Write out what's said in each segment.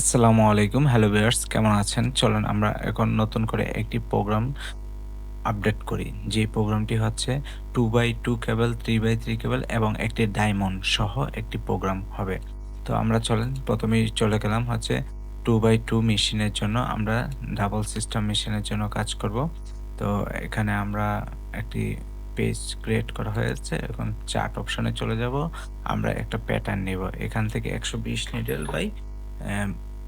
আসসালামু আলাইকুম। Hello viewers কেমন আছেন? চলেন আমরা এখন নতুন করে একটি প্রোগ্রাম আপডেট করি। যে প্রোগ্রামটি হচ্ছে two by two cable three by three cable এবং একটি ডায়মন্ড সহ একটি প্রোগ্রাম হবে। তো আমরা চলেন, প্রথমেই চলে গেলাম হচ্ছে টু বাই টু মেশিনের জন্য। আমরা ডাবল সিস্টেম মেশিনের জন্য কাজ করব। তো এখানে আমরা একটি পেজ ক্রিয়েট করা হয়েছে। এখন চার্ট অপশনে চলে যাব। আমরা একটা প্যাটার্ন নেব। এখান থেকে একশো বিশ নিডেল বাই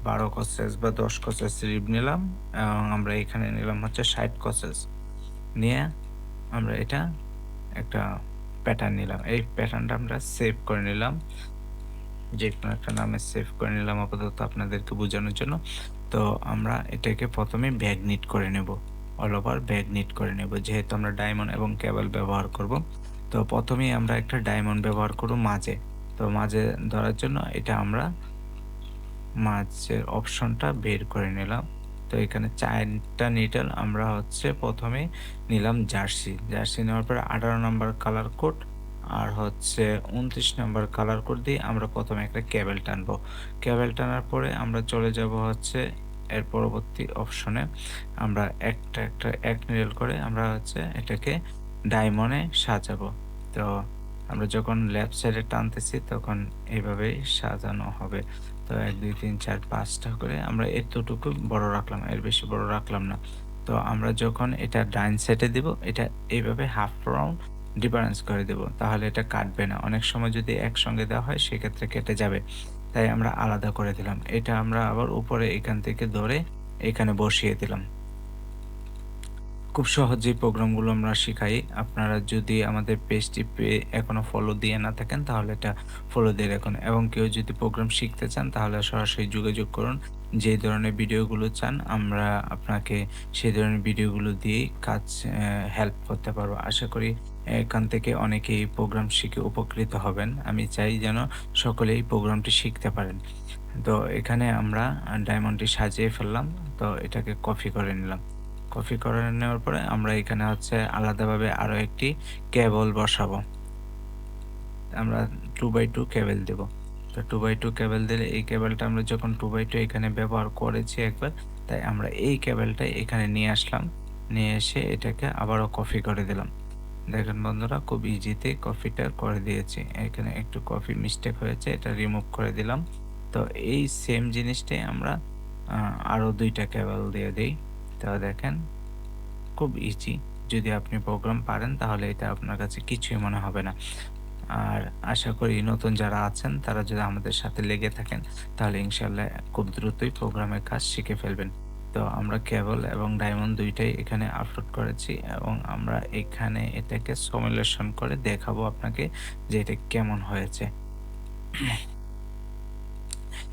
বারো কসেস বা দশ কসেস রিব নিলাম, এবং আমরা এখানে নিলাম হচ্ছে ষাট কসেস। নিয়ে আমরা এটা একটা প্যাটার্ন নিলাম। এই প্যাটার্নটা আমরা সেভ করে নিলাম। যে কোনো একটা নামে সেভ করে নিলাম আপাতত আপনাদেরকে বোঝানোর জন্য। তো আমরা এটাকে প্রথমে ব্যাগ নিট করে নেব। অল ওভার ব্যাগ নিট করে নেব। যেহেতু আমরা ডায়মন্ড এবং কেবল ব্যবহার করব, তো প্রথমেই আমরা একটা ডায়মন্ড ব্যবহার করব মাঝে। তো মাঝে ধরার জন্য এটা আমরা মাঝের অপশনটা বের করে নিলাম। তো এখানে চারটা নিডল আমরা হচ্ছে প্রথমে নিলাম জার্সি। জার্সি নেওয়ার পরে আঠারো নম্বর কালার কোড আর হচ্ছে উনত্রিশ নম্বর কালার কোড দিয়ে আমরা প্রথমে একটা কেবেল টানবো। কেবেল টানার পরে আমরা চলে যাব হচ্ছে এর পরবর্তী অপশনে আমরা একটা একটা এক নিডল করে আমরা হচ্ছে এটাকে ডায়মন্ডে সাজাবো। তো আমরা যখন লেফট সাইডে টানতেছি, তখন এইভাবেই সাজানো হবে। তো এক, দুই, তিন, চার, পাঁচটা করে আমরা এতটুকু বড় রাখলাম, এর বেশি বড় রাখলাম না। তো আমরা যখন এটা ডাইন সাইডে দিব, এটা এইভাবে হাফ রাউন্ড ডিফারেন্স করে দেব, তাহলে এটা কাটবে না। অনেক সময় যদি একসঙ্গে দেওয়া হয়, সেক্ষেত্রে কেটে যাবে। তাই আমরা আলাদা করে দিলাম। এটা আমরা আবার উপরে এখান থেকে ধরে এখানে বসিয়ে দিলাম। খুব সহজেই প্রোগ্রামগুলো আমরা শিখাই। আপনারা যদি আমাদের পেজটি পেয়ে এখনও ফলো দিয়ে না থাকেন, তাহলে এটা ফলো দিয়ে রাখুন। এবং কেউ যদি প্রোগ্রাম শিখতে চান, তাহলে সরাসরি যোগাযোগ করুন। যে ধরনের ভিডিওগুলো চান, আমরা আপনাকে সেই ধরনের ভিডিওগুলো দিয়েই কাজ হেল্প করতে পারব। আশা করি এখান থেকে অনেকেই প্রোগ্রাম শিখে উপকৃত হবেন। আমি চাই যেন সকলেই প্রোগ্রামটি শিখতে পারেন। তো এখানে আমরা ডায়মন্ডটি সাজিয়ে ফেললাম। তো এটাকে কপি করে নিলাম। কপি করে নেওয়ার পরে আমরা এখানে হচ্ছে আলাদাভাবে আরও একটি কেবল বসাবো। আমরা টু বাই টু কেবল দেব। তো টু বাই টু কেবল দিলে এই কেবলটা আমরা যখন টু বাই টু এখানে ব্যবহার করেছি একবার, তাই আমরা এই কেবলটা এখানে নিয়ে আসলাম। নিয়ে এসে এটাকে আবারও কপি করে দিলাম। দেখেন বন্ধুরা, খুব ইজিতে কপিটা করে দিয়েছি। এখানে একটু কপি মিস্টেক হয়েছে, এটা রিমুভ করে দিলাম। তো এই সেম জিনিসটাই আমরা আরও দুইটা কেবল দিয়ে দিই। তো দেখেন। খুব ইজি যদি আপনি প্রোগ্রাম পারেন, তাহলে এটা আপনার কাছে কিছুই মনে হবে না। আর আশা করি নতুন যারা আছেন, তারা যদি আমাদের সাথে লেগে থাকেন, তাহলে ইনশাল্লাহ খুব দ্রুতই প্রোগ্রামের কাজ শিখে ফেলবেন। তো আমরা কেবল এবং ডায়মন্ড দুইটাই এখানে আপলোড করেছি এবং আমরা এখানে এটাকে সমিলেশন করে দেখাবো আপনাকে যে এটা কেমন হয়েছে।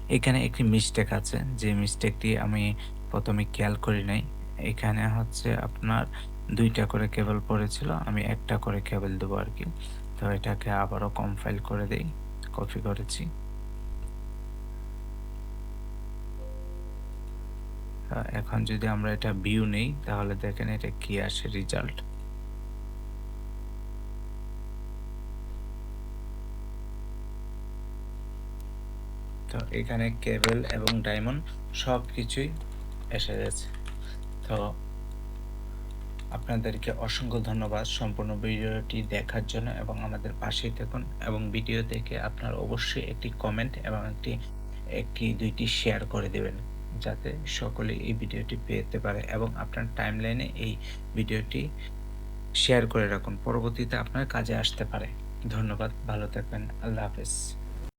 এখানে একটি মিস্টেক আছে। যে মিস্টেকটি আমি প্রথমে খেয়াল করি নাই। এখানে হচ্ছে আপনার দুইটা করে কেবল পড়েছিল, আমি একটা করে কেবল দেবো আর কি। তো এটাকে আবারও কম্পাইল করে দেই কপি করেছি। এখন যদি আমরা এটা ভিউ নেই, তাহলে দেখেন এটা কি আসে রেজাল্ট তো এখানে কেবল এবং ডায়মন্ড সব কিছুই এসে গেছে। তো আপনাদেরকে অসংখ্য ধন্যবাদ সম্পূর্ণ ভিডিওটি দেখার জন্য এবং আমাদের পাশেই থাকুন এবং ভিডিও দেখে আপনার অবশ্যই একটি কমেন্ট এবং একটি একটি, দুইটি শেয়ার করে দেবেন যাতে সকলে এই ভিডিওটি পেতে পারে এবং আপনার টাইমলাইনে এই ভিডিওটি শেয়ার করে রাখুন। পরবর্তীতে আপনার কাজে আসতে পারে। ধন্যবাদ, ভালো থাকবেন, আল্লাহ হাফেজ।